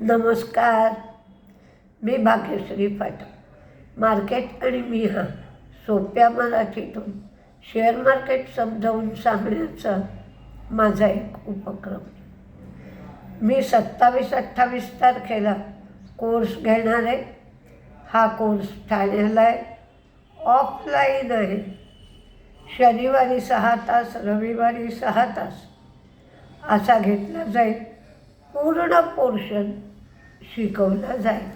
नमस्कार. मी भाग्यश्री पाठक. मार्केट आणि मी हा सोप्या मराठीतून शेअर मार्केट समजावून सांगण्याचा माझा एक उपक्रम. मी सत्तावीस अठ्ठावीस तारखेला कोर्स घेणार आहे. हा कोर्स ठाण्याला आहे. ऑफलाईन आहे. शनिवारी सहा तास रविवारी सहा तास असा घेतला जाईल. पूर्ण पोर्शन शिकवला जाईल.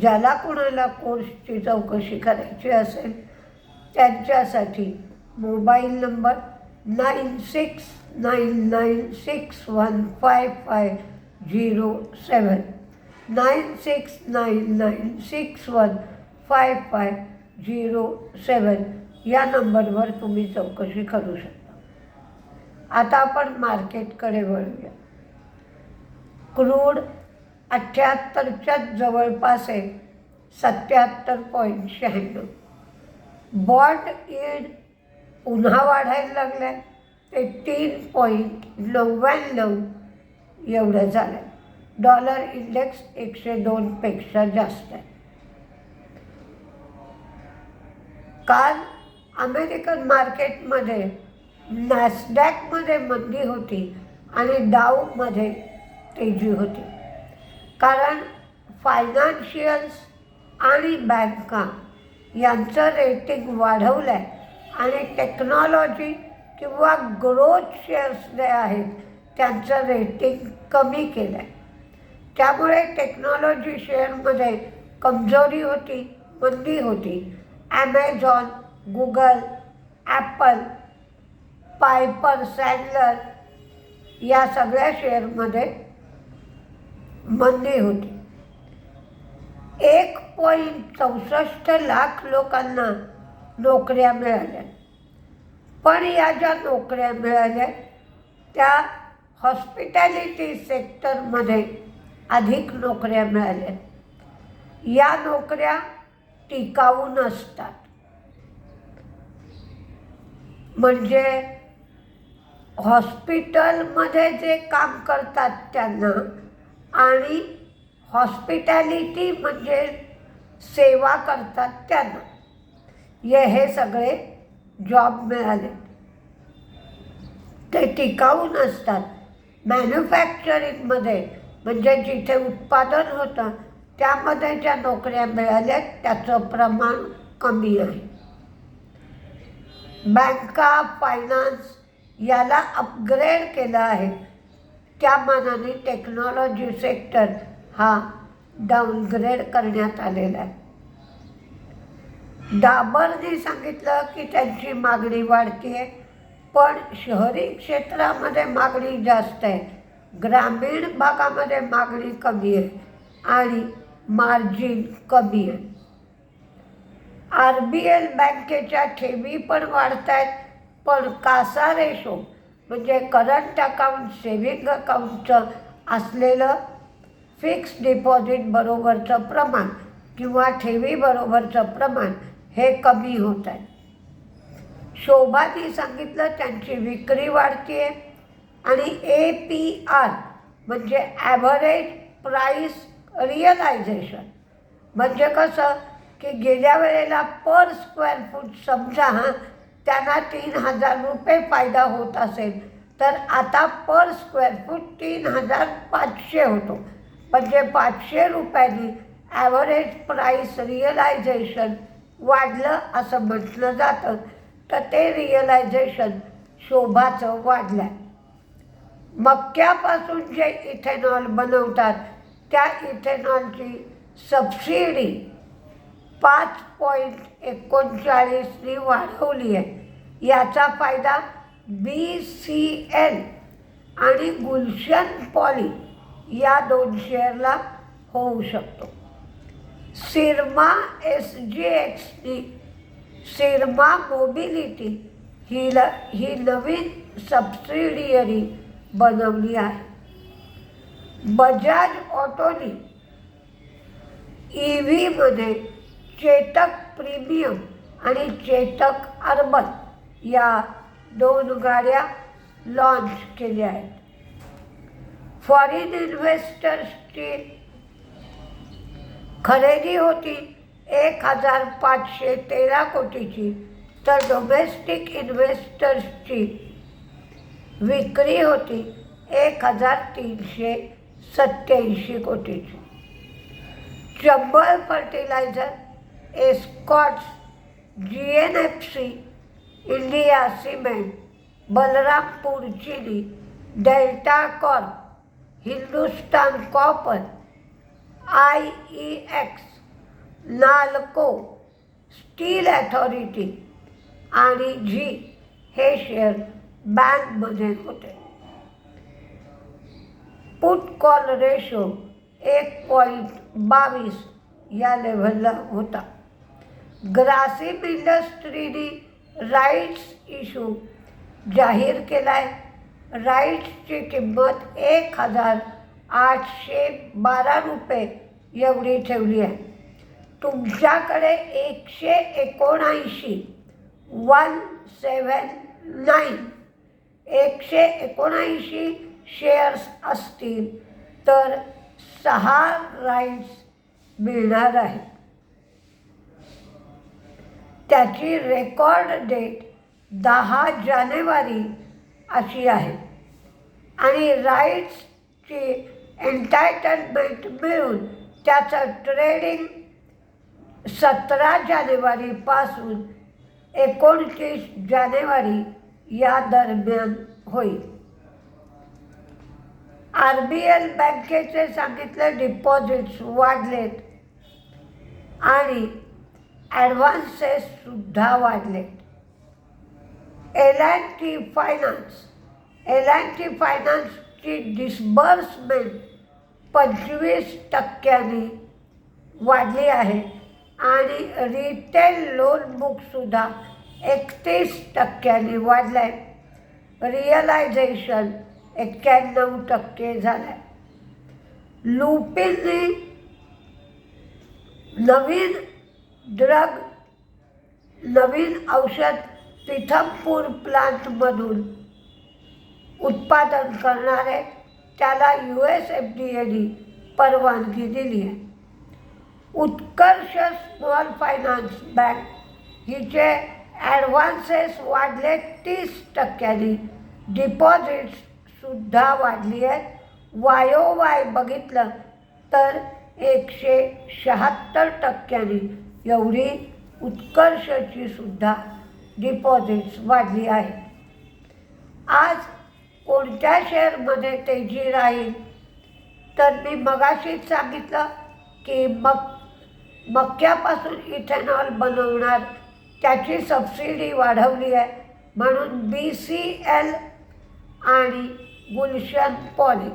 ज्याला कोणाला कोर्सची चौकशी करायची असेल त्यांच्यासाठी mobile number nine six nine nine six one five five zero seven nine six nine nine six one five five zero seven या नंबरवर तुम्ही चौकशी करू शकता. आता आपण मार्केटकडे वळूया. क्रूड अठ्ठ्याहत्तरच्याच जवळपास आहे. सत्याहत्तर पॉईंट शहाण्णव. बॉट यील्ड पुन्हा वाढायला लागलं आहे ते तीन पॉईंट नव्याण्णव एवढं झालं आहे डॉलर इंडेक्स एकशे दोनपेक्षा जास्त आहे. काल अमेरिकन मार्केटमध्ये नॅसडॅकमध्ये मंदी होती आणि डाऊमध्ये तेजी होती. कारण फायनान्शियल्स आणि बँका यांचं रेटिंग वाढवलं आहे आणि टेक्नॉलॉजी किंवा ग्रोथ शेअर्स जे आहेत त्यांचं रेटिंग कमी केलं आहे त्यामुळे टेक्नॉलॉजी शेअरमध्ये कमजोरी होती मंदी होती. Amazon Google Apple Piper Sandler या सगळ्या शेअरमध्ये मंदी होती. एक पॉईंट चौसष्ट लाख लोकांना नोकऱ्या मिळाल्या. पण या ज्या नोकऱ्या मिळाल्या. त्या हॉस्पिटॅलिटी सेक्टरमध्ये अधिक नोकऱ्या मिळाल्या. या नोकऱ्या टिकाऊ नसतात. म्हणजे हॉस्पिटलमध्ये जे काम करतात त्यांना आणि हॉस्पिटॅलिटी म्हणजे सेवा करतात त्यांना. ये हे सगळे जॉब मिळाले. ते टिकाऊ नसतात. मॅन्युफॅक्चरिंगमध्ये म्हणजे जिथे उत्पादन होतं त्यामध्ये ज्या नोकऱ्या मिळाल्या त्याचं प्रमाण कमी आहे. बँका फायनान्स याला अपग्रेड केलं आहे. त्या मानाने टेक्नॉलॉजी सेक्टर हा डाऊनग्रेड करण्यात आलेला आहे. डाबरने सांगितलं की त्यांची मागणी वाढते आहे पण शहरी क्षेत्रामध्ये मागणी जास्त आहे. ग्रामीण भागामध्ये मागणी कमी आहे आणि मार्जिन कमी आहे. आर बी एल बँकेच्या ठेवी पण वाढत आहेत पण कासा रेशो म्हणजे करंट अकाउंट सेविंग अकाउंटचं असलेलं फिक्स डिपॉझिट बरोबरचं प्रमाण किंवा ठेवीबरोबरचं प्रमाण हे कमी होत आहे. शोभानी सांगितलं त्यांची विक्री वाढते आणि ए पी आर म्हणजे ॲव्हरेज प्राईस रिअलायझेशन म्हणजे कसं की गेल्या वेळेला पर स्क्वेअर फूट समजा हां त्यांना तीन हजार रुपये फायदा होत असेल. तर आता पर स्क्वेअर फूट तीन हजार पाचशे होतो. म्हणजे पाचशे रुपयांनी ॲव्हरेज प्राईस रिअलायझेशन वाढलं असं म्हटलं जातं. तर ते रिअलायझेशन शोभाचं वाढलं आहे मक्यापासून जे इथेनॉल बनवतात त्या इथेनॉलची सबसिडी पाच पॉईंट एकोणचाळीसनी वाढवली आहे. याचा फायदा बी सी एल आणि गुलशन पॉली या दोन शेअरला होऊ शकतो. सिरमा एस जी एक्सनी सिरमा मोबिलिटी ही ल ही नवीन सबसिडियरी बनवली आहे. बजाज ऑटोनी ई व्हीमध्ये चेतक प्रीमियम आणि चेतक अर्बन या दोन गाड्या लॉन्च केल्या आहेत. फॉरेन इन्व्हेस्टर्सची खरेदी होती एक हजार पाचशे तेरा कोटीची. तर डोमेस्टिक इन्व्हेस्टर्सची विक्री होती एक हजार तीनशे सत्याऐंशी कोटीची. Chambal fertiliser Escorts G N F C India cement Balrampur Chini Delta Corp Hindustan copper I E X Nalco steel authority आणि झी हे शेअर बँकमध्ये होते. पुट कॉल रेशो एक पॉईंट बावीस या लेव्हलला होता. ग्रासिम इंडस्ट्रीनी राईट्स इशू जाहीर केला आहे राईट्सची किंमत एक हजार आठशे बारा रुपये एवढी ठेवली आहे. तुमच्याकडे एकशे एकोणऐंशी वन सेवन नाईन एकशे एकोणऐंशी शेअर्स असतील तर सहा राईट्स मिळणार आहेत. त्याची रेकॉर्ड डेट दहा जानेवारी अशी आहे. आणि राईट्सची एन्टायटलमेंट मिळून त्याचं ट्रेडिंग सतरा जानेवारीपासून एकोणतीस जानेवारी या दरम्यान होईल. आर बी एल बँकेचे सांगितले डिपॉझिट्स वाढलेत. आणि ॲडव्हान्सेससुद्धा वाढले. L and T finance L and T फायनान्सची डिस्बर्समेंट पंचवीस टक्क्यांनी वाढली आहे. आणि रिटेल लोन बुकसुद्धा एकतीस टक्क्यांनी वाढलं आहे रिअलायझेशन एक्क्याण्णव टक्के झालं आहे लुपिनने नवीन ड्रग नवीन औषध पिथमपूर प्लांटमधून उत्पादन करणारे त्याला यू एस एफ डी एने परवानगी दिली आहे. उत्कर्ष स्मॉल फायनान्स बँक हिचे ॲडव्हान्सेस वाढले तीस टक्क्यांनी. डिपॉझिट्ससुद्धा वाढली आहेत. वायोवाय बघितलं तर एकशे शहात्तर टक्क्यांनी एवढी उत्कर्षाची सुद्धा डिपॉझिट्स वाढली आहेत. आज कोणत्या शेअरमध्ये तेजी राहील? तर मी मगाशीच सांगितलं की मक मक्यापासून इथेनॉल बनवणार त्याची सबसिडी वाढवली आहे. म्हणून बी सी एल आणि गुलशन पॉली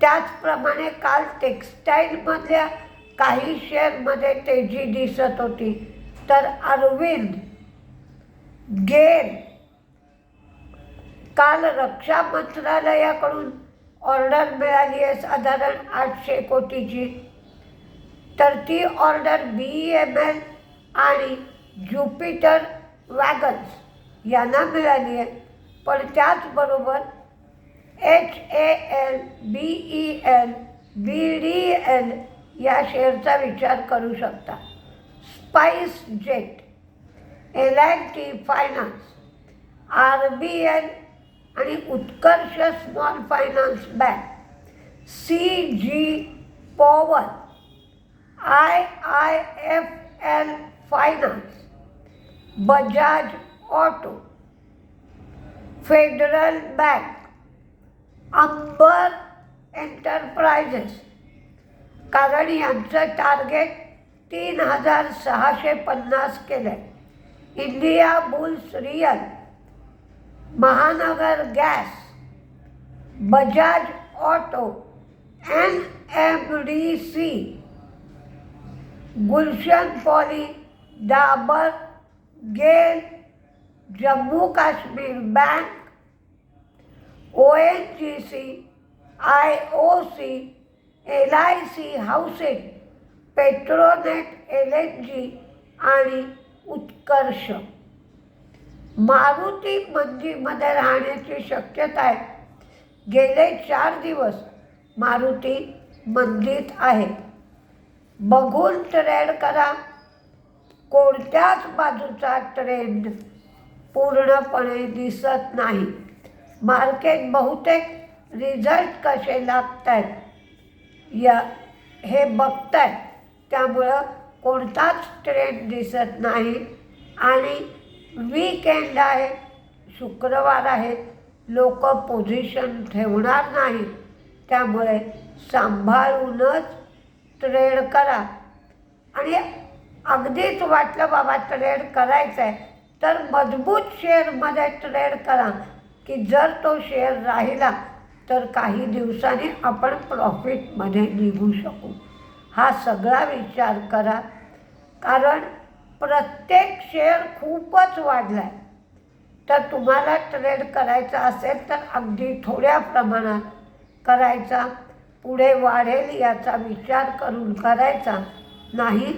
त्याचप्रमाणे काल टेक्स्टाईलमधल्या काही शेअरमध्ये तेजी दिसत होती. तर अरविंद गेल काल रक्षा मंत्रालयाकडून ऑर्डर मिळाली आहे साधारण आठशे कोटीची. तर ती ऑर्डर बी एम एल आणि ज्युपिटर वॅगन्स यांना मिळाली आहे. पण त्याचबरोबर H A L B E L B D L या शेअरचा विचार करू शकता. SpiceJet L I T finance R B L आणि Utkarsh small finance bank C G power I I F L finance Bajaj auto Federal bank Amber enterprises कारण यांचं target तीन हज़ार सहाशे पन्नास केलं आहे Indiabulls real Mahanagar gas, Bajaj auto, N M D C, Gulshan poly Dabur GAIL, Jammu Kashmir bank, O N G C, I O C L I C housing Petronet L N G आणि उत्कर्ष. मारुती मंदीमध्ये राहण्याची शक्यता आहे. गेले चार दिवस मारुती मंदीत आहे. बघून trade करा. कोणत्याच बाजूचा ट्रेंड पूर्णपणे दिसत नाही. मार्केट बहुतेक रिझल्ट कसे लागत आहेत या हे बघतायत त्यामुळं कोणताच ट्रेंड दिसत नाही. आणि वीकेंड आहे शुक्रवार आहे लोक पोझिशन ठेवणार नाही. त्यामुळे सांभाळूनच ट्रेड करा. आणि अगदीच वाटलं बाबा ट्रेड करायचं आहे तर मजबूत शेअरमध्ये ट्रेड करा की जर तो शेअर राहिला तर काही दिवसांनी आपण प्रॉफिटमध्ये निघू शकू. हा सगळा विचार करा. कारण प्रत्येक शेअर खूपच वाढला आहे तर तुम्हाला ट्रेड करायचा असेल तर अगदी थोड्या प्रमाणात करायचा. पुढे वाढेल याचा विचार करून करायचा. नाही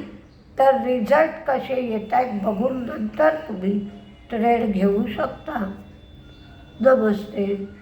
तर रिझल्ट कसे येत आहेत बघून नंतर तुम्ही ट्रेड घेऊ शकता. नमस्ते.